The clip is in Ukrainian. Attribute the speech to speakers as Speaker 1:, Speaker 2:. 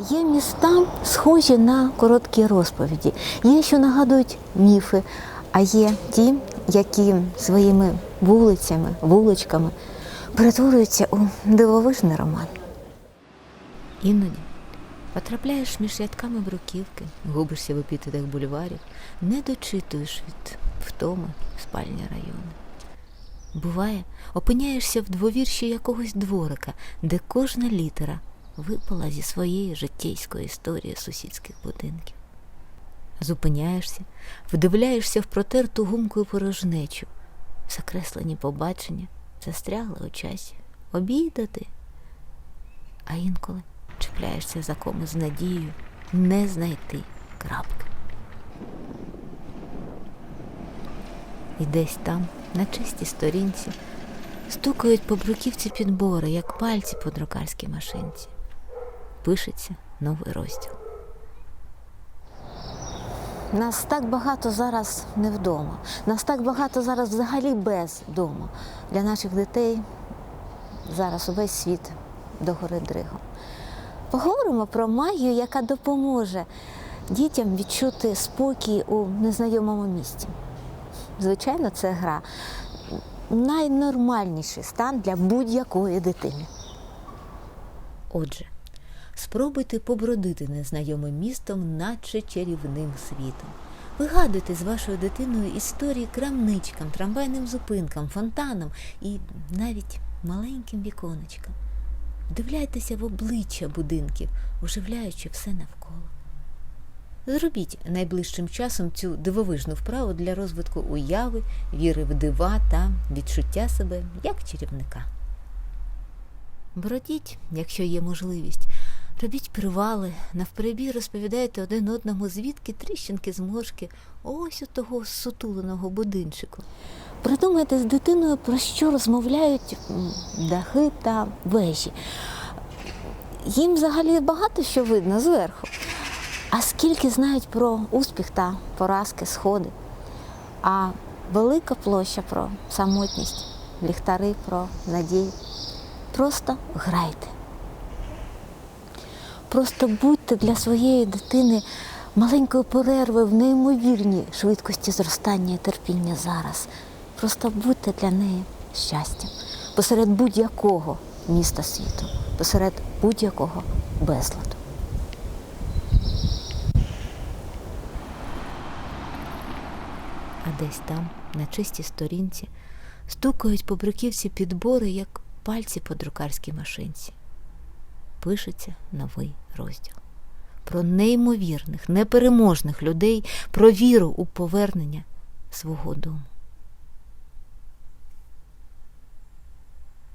Speaker 1: Є міста, схожі на короткі розповіді. Є, що нагадують міфи, а є ті, які своїми вулицями, вуличками перетворюються у дивовижний роман. Іноді потрапляєш між рядками бруківки, губишся в епітетах бульварів, не дочитуєш від втоми спальні райони. Буває, опиняєшся в двовірші якогось дворика, де кожна літера випала зі своєї життєйської історії сусідських будинків. Зупиняєшся, вдивляєшся в протерту гумкою порожнечу, закреслені побачення, застрягли у часі, обідати. А інколи чіпляєшся за коми з надією не знайти крапки. І десь там, на чистій сторінці, стукають по бруківці підбори, як пальці по друкарській машинці. Пишеться новий розділ. Нас так багато зараз не вдома. Нас так багато зараз взагалі без дому. Для наших дітей зараз увесь світ догори дригом. Поговоримо про магію, яка допоможе дітям відчути спокій у незнайомому місті. Звичайно, це гра найнормальніший стан для будь-якої дитини. Отже, спробуйте побродити незнайомим містом, наче чарівним світом. Вигадуйте з вашою дитиною історії крамничкам, трамвайним зупинкам, фонтанам і навіть маленьким віконечкам. Вдивляйтеся в обличчя будинків, оживляючи все навколо. Зробіть найближчим часом цю дивовижну вправу для розвитку уяви, віри в дива та відчуття себе як чарівника. Бродіть, якщо є можливість. Робіть привали, навперебій розповідайте один одному, звідки тріщинки зморшки ось у того сутуленого будинчику. Придумайте з дитиною, про що розмовляють дахи та вежі. Їм взагалі багато що видно зверху. А скільки знають про успіх та поразки, сходи, а велика площа про самотність, ліхтари про надію. Просто грайте. Просто будьте для своєї дитини маленькою перервою в неймовірній швидкості зростання і терпіння зараз. Просто будьте для неї щастям посеред будь-якого міста світу, посеред будь-якого безладу. А десь там, на чистій сторінці, стукають по бруківці підбори, як пальці по друкарській машинці. Пишеться новий розділ. Про неймовірних, непереможних людей, про віру у повернення свого дому.